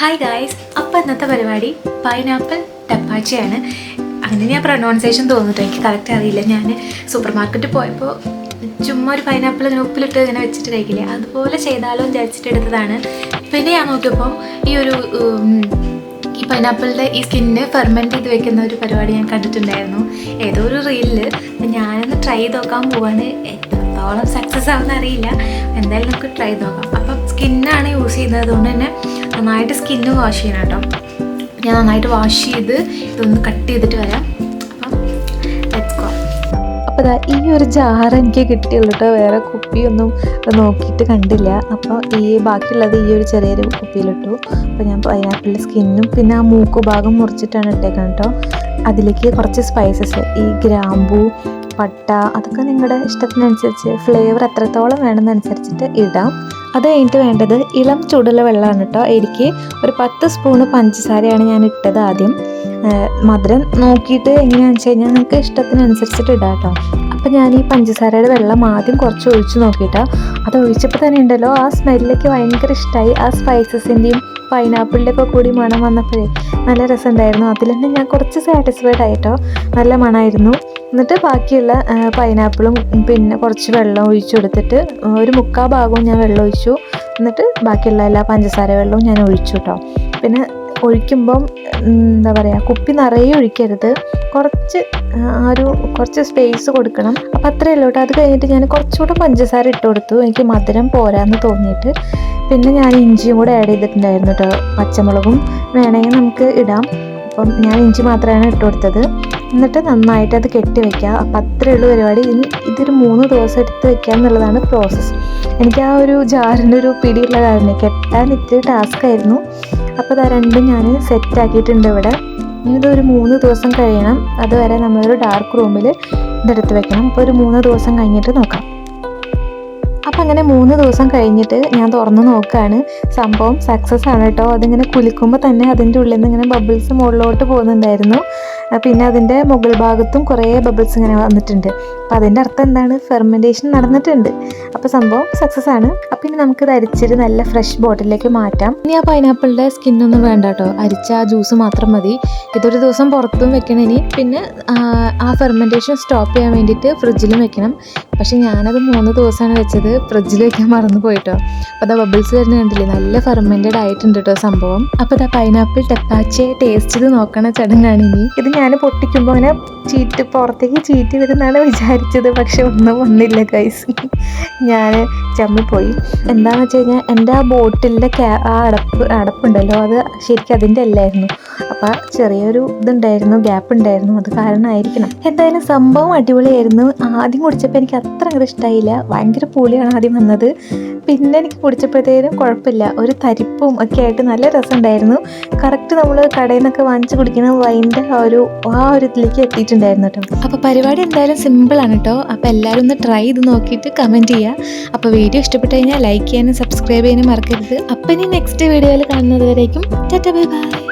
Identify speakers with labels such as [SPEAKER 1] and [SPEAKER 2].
[SPEAKER 1] Hi guys അപ്പോൾ ഇന്നത്തെ പരിപാടി പൈനാപ്പിൾ ടപ്പാച്ചിയാണ്. അങ്ങനെ ഞാൻ പ്രൊനൗൺസേഷൻ തോന്നിട്ടോ എനിക്ക് കറക്റ്റ് അറിയില്ല. ഞാൻ സൂപ്പർ മാർക്കറ്റിൽ പോയപ്പോൾ ചുമ്മാ ഒരു പൈനാപ്പിൾ ഇങ്ങനെ ഉപ്പിലിട്ട് ഇങ്ങനെ വെച്ചിട്ട് കഴിക്കില്ലേ? അതുപോലെ ചെയ്താലോ വിചാരിച്ചിട്ട് എടുത്തതാണ്. പിന്നെ ഞാൻ നോക്കിയപ്പോൾ ഈ ഒരു ഈ പൈനാപ്പിളിന്റെ ഈ സ്കിന്ന് ഫെർമെന്റ് ചെയ്ത് വെക്കുന്ന ഒരു പരിപാടി ഞാൻ കണ്ടിട്ടുണ്ടായിരുന്നു. ഏതോ ഒരു റീലിൽ ഞാനൊന്ന് ട്രൈ ചെയ്ത് നോക്കാൻ പോവാണ്. എത്രത്തോളം സക്സസ് ആവുന്ന അറിയില്ല. എന്തായാലും നമുക്ക് ട്രൈ നോക്കാം. അപ്പം സ്കിന്നാണ് യൂസ് ചെയ്യുന്നത്. അതുകൊണ്ട് തന്നെ നന്നായിട്ട് സ്കിന്ന് വാഷ് ചെയ്യണം കേട്ടോ. ഞാൻ നന്നായിട്ട് വാഷ് ചെയ്ത് ഇതൊന്ന് കട്ട് ചെയ്തിട്ട് വരാം.
[SPEAKER 2] അപ്പോൾ ഈ ഒരു ജാർ എനിക്ക് കിട്ടിയുള്ളൂ കേട്ടോ വേറെ കുപ്പിയൊന്നും നോക്കിയിട്ട് കണ്ടില്ല. അപ്പോൾ ഈ ബാക്കിയുള്ളത് ഈ ഒരു ചെറിയൊരു കുപ്പിയിലിട്ടു. അപ്പോൾ ഞാൻ പൈനാപ്പിളിന്റെ സ്കിന്നും പിന്നെ ആ മൂക്കു ഭാഗം മുറിച്ചിട്ടാണ് ഇട്ടേക്കുന്നത് കേട്ടോ അതിലേക്ക് കുറച്ച് സ്പൈസസ് ഈ ഗ്രാമ്പൂ പട്ട അതൊക്കെ നിങ്ങളുടെ ഇഷ്ടത്തിനനുസരിച്ച് ഫ്ലേവർ എത്രത്തോളം വേണമെന്നനുസരിച്ചിട്ട് ഇടാം. അത് കഴിഞ്ഞിട്ട് വേണ്ടത് ഇളം ചൂടുള്ള വെള്ളമാണ് കേട്ടോ. എനിക്ക് ഒരു പത്ത് സ്പൂണ് പഞ്ചസാരയാണ് ഞാൻ ഇട്ടത് ആദ്യം. മധുരം നോക്കിയിട്ട് എങ്ങനെയാണെന്ന് വെച്ച് കഴിഞ്ഞാൽ നിങ്ങൾക്ക് ഇഷ്ടത്തിനനുസരിച്ചിട്ട് ഇടാം കേട്ടോ. അപ്പം ഞാൻ ഈ പഞ്ചസാരയുടെ വെള്ളം ആദ്യം കുറച്ച് ഒഴിച്ച് നോക്കിയിട്ടോ. അത് ഒഴിച്ചപ്പോൾ തന്നെ ഉണ്ടല്ലോ ആ സ്മെല്ലൊക്കെ ഭയങ്കര ഇഷ്ടമായി ആ സ്പൈസസിന്റെയും പൈനാപ്പിളിന്റെ ഒക്കെ കൂടി മണം വന്നപ്പോഴേ നല്ല രസമുണ്ടായിരുന്നു. അതിൽ തന്നെ ഞാൻ കുറച്ച് സാറ്റിസ്ഫൈഡ് ആയിട്ടോ നല്ല മണമായിരുന്നു. എന്നിട്ട് ബാക്കിയുള്ള പൈനാപ്പിളും പിന്നെ കുറച്ച് വെള്ളം ഒഴിച്ചു കൊടുത്തിട്ട് ഒരു മുക്കാ ഭാഗവും ഞാൻ വെള്ളം ഒഴിച്ചു. എന്നിട്ട് ബാക്കിയുള്ള എല്ലാ പഞ്ചസാര വെള്ളവും ഞാൻ ഒഴിച്ചു കേട്ടോ പിന്നെ ഒഴിക്കുമ്പം എന്താ പറയുക കുപ്പി നിറയെ ഒഴിക്കരുത്. കുറച്ച് ആ ഒരു കുറച്ച് സ്പേസ് കൊടുക്കണം. അപ്പം അത്രയേ ഉള്ളൂ അത് കഴിഞ്ഞിട്ട് ഞാൻ കുറച്ചുകൂടെ പഞ്ചസാര ഇട്ട് കൊടുത്തു. എനിക്ക് മധുരം പോരാന്ന് തോന്നിയിട്ട്. പിന്നെ ഞാൻ ഇഞ്ചിയും കൂടെ ആഡ് ചെയ്തിട്ടുണ്ടായിരുന്നു കേട്ടോ പച്ചമുളകും വേണമെങ്കിൽ നമുക്ക് ഇടാം. അപ്പം ഞാൻ ഇഞ്ചി മാത്രമാണ് ഇട്ട് കൊടുത്തത്. എന്നിട്ട് നന്നായിട്ട് അത് കെട്ടി വെക്കുക. അപ്പം അത്രയേ ഉള്ളൂ പരിപാടി. ഇനി ഇതൊരു മൂന്ന് ദിവസം എടുത്ത് വെക്കുക എന്നുള്ളതാണ് പ്രോസസ്സ് എനിക്ക് ആ ഒരു ജാറിന്റെ ഒരു പിടിയുള്ള കാരണം. കെട്ടാൻ ഇത്തിരി ടാസ്ക് ആയിരുന്നു. അപ്പോൾ അത് രണ്ടും ഞാൻ സെറ്റ് ആക്കിയിട്ടുണ്ട് ഇവിടെ. ഇനി ഇതൊരു മൂന്ന് ദിവസം കഴിയണം. അതുവരെ നമ്മളൊരു ഡാർക്ക് റൂമിൽ ഇതെടുത്ത് വെക്കണം. അപ്പോൾ ഒരു മൂന്ന് ദിവസം കഴിഞ്ഞിട്ട് നോക്കാം. അപ്പം അങ്ങനെ മൂന്ന് ദിവസം കഴിഞ്ഞിട്ട് ഞാൻ തുറന്ന് നോക്കുകയാണ് സംഭവം സക്സസ് ആണ് കേട്ടോ. അതിങ്ങനെ കുലിക്കുമ്പോൾ തന്നെ അതിന്റെ ഉള്ളിൽ നിന്ന് ഇങ്ങനെ ബബിൾസ് മുകളിലോട്ട് പോകുന്നുണ്ടായിരുന്നു. പിന്നെ അതിന്റെ മുകൾ ഭാഗത്തും കുറേ ബബിൾസ് ഇങ്ങനെ വന്നിട്ടുണ്ട്. അപ്പം അതിന്റെ അർത്ഥം എന്താണ്? ഫെർമെന്റേഷൻ നടന്നിട്ടുണ്ട്. അപ്പോൾ സംഭവം സക്സസ് ആണ്. അപ്പം ഇനി നമുക്ക് ഇത് അരിച്ചിട്ട് നല്ല ഫ്രഷ് ബോട്ടിലേക്ക് മാറ്റാം. ഇനി ആ പൈനാപ്പിളിന്റെ സ്കിന്നൊന്നും വേണ്ട കേട്ടോ. അരിച്ച ആ ജ്യൂസ് മാത്രം മതി. ഇതൊരു ദിവസം പുറത്തും വെക്കണം ഇനി. പിന്നെ ആ ഫെർമെന്റേഷൻ സ്റ്റോപ്പ് ചെയ്യാൻ വേണ്ടിയിട്ട് ഫ്രിഡ്ജിലും വെക്കണം. പക്ഷെ ഞാനത് മൂന്ന് ദിവസമാണ് വെച്ചത് ഫ്രിഡ്ജിൽ വെക്കാൻ മറന്നു പോയിട്ടോ. അപ്പോൾ അതാ ബബിൾസ് വരുന്ന കണ്ടില്ലേ? നല്ല ഫെർമെന്റഡ് ആയിട്ടുണ്ട് കേട്ടോ സംഭവം. അപ്പോൾ അതാ പൈനാപ്പിൾ ടെപ്പാച്ചെ ടേസ്റ്റ് ചെയ്ത് നോക്കണ ചടങ്ങാണ് ഇനി. ഇത് ഞാൻ പൊട്ടിക്കുമ്പോൾ അങ്ങനെ ചീറ്റ് പുറത്തേക്ക് ചീറ്റ് വരുന്നാണ് വിചാരിച്ചത്. പക്ഷെ ഒന്നും വന്നില്ല കൈസ് ഞാൻ ചമ്മിപ്പോയി. എന്താണെന്ന് വെച്ച് കഴിഞ്ഞാൽ എന്റെ ആ ബോട്ടിലിന്റെ ആ അടപ്പ് അടപ്പുണ്ടല്ലോ. അത് ശരിക്കും അതിന്റെ അല്ലായിരുന്നു. അപ്പോൾ ചെറിയൊരു ഇതുണ്ടായിരുന്നു ഗ്യാപ്പ് ഉണ്ടായിരുന്നു. അത് കാരണമായിരിക്കണം. എന്തായാലും സംഭവം അടിപൊളിയായിരുന്നു. ആദ്യം കുടിച്ചപ്പോൾ എനിക്ക് അത്ര അങ്ങോട്ട് ഇഷ്ടമായില്ല ഭയങ്കര പുളിയാണ് ആദ്യം വന്നത്. പിന്നെ എനിക്ക് കുടിച്ചപ്പോഴത്തേനും കുഴപ്പമില്ല. ഒരു തരിപ്പും ഒക്കെ ആയിട്ട് നല്ല രസമുണ്ടായിരുന്നു. കറക്റ്റ് നമ്മൾ കടയിൽ നിന്നൊക്കെ വാങ്ങിച്ച് കുടിക്കുന്ന വൈന്റെ ആ ഒരു ആ ഒരു ഇതിലേക്ക് എത്തിയിട്ടുണ്ടായിരുന്നു കേട്ടോ. അപ്പോൾ പരിപാടി എന്തായാലും സിമ്പിളാണ് കേട്ടോ. അപ്പോൾ എല്ലാവരും ഒന്ന് ട്രൈ ചെയ്ത് നോക്കിയിട്ട് കമന്റ് ചെയ്യുക അപ്പോൾ വീഡിയോ ഇഷ്ടപ്പെട്ട് കഴിഞ്ഞാൽ ലൈക്ക് ചെയ്യാനും സബ്സ്ക്രൈബ് ചെയ്യാനും മറക്കരുത്. അപ്പം ഇനി നെക്സ്റ്റ് വീഡിയോയിൽ കാണുന്നത് വരേക്കും. Tata bye bye